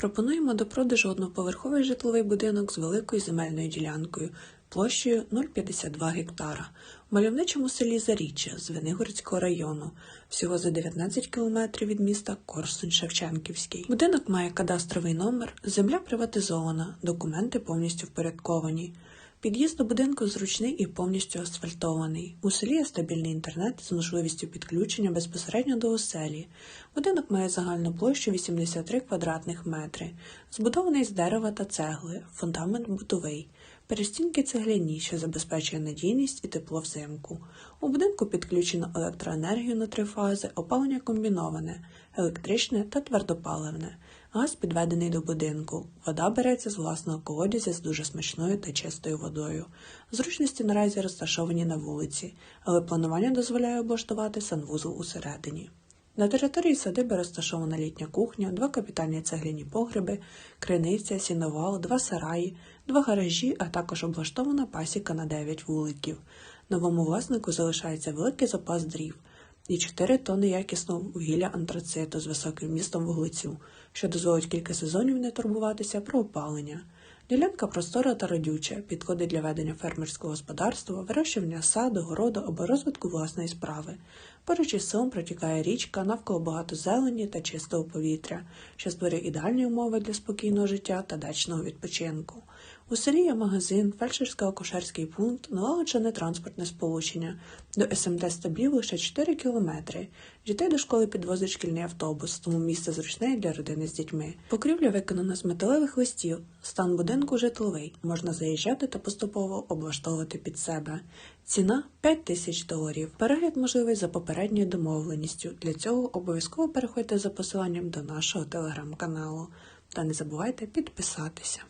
Пропонуємо до продажу одноповерховий житловий будинок з великою земельною ділянкою площею 0,52 гектара в мальовничому селі Заріччя Звенигородського району, всього за 19 кілометрів від міста Корсунь-Шевченківський. Будинок має кадастровий номер, земля приватизована, документи повністю впорядковані. Під'їзд до будинку зручний і повністю асфальтований. У селі є стабільний інтернет з можливістю підключення безпосередньо до оселі. Будинок має загальну площу 83 квадратних метри, збудований з дерева та цегли, фундамент бутовий. Перестінки цегляні, що забезпечує надійність і тепло взимку. У будинку підключено електроенергію на три фази, опалення комбіноване, електричне та твердопаливне. Газ підведений до будинку. Вода береться з власного колодязя з дуже смачною та чистою водою. Зручності наразі розташовані на вулиці, але планування дозволяє облаштувати санвузол усередині. На території садиби розташована літня кухня, два капітальні цегляні погреби, криниця, сіновал, два сараї, два гаражі, а також облаштована пасіка на 9 вуликів. Новому власнику залишається великий запас дрів і 4 тонни якісного вугілля антрациту з високим вмістом вуглецю, що дозволить кілька сезонів не турбуватися про опалення. Ділянка простора та родюча, підходить для ведення фермерського господарства, вирощування саду, городу або розвитку власної справи. Поруч із селом протікає річка, навколо багато зелені та чистого повітря, що створює ідеальні умови для спокійного життя та дачного відпочинку. У селі є магазин, фельдшерсько-акушерський пункт, налагоджене транспортне сполучення. До СМТ стабів лише 4 кілометри. Дітей до школи підвозить шкільний автобус, тому місце зручне для родини з дітьми. Покрівля виконана з металевих листів. Стан будинку житловий. Можна заїжджати та поступово облаштовувати під себе. Ціна 5 тисяч доларів. Перегляд можливий за попередньою домовленістю. Для цього обов'язково переходьте за посиланням до нашого телеграм-каналу. Та не забувайте підписатися.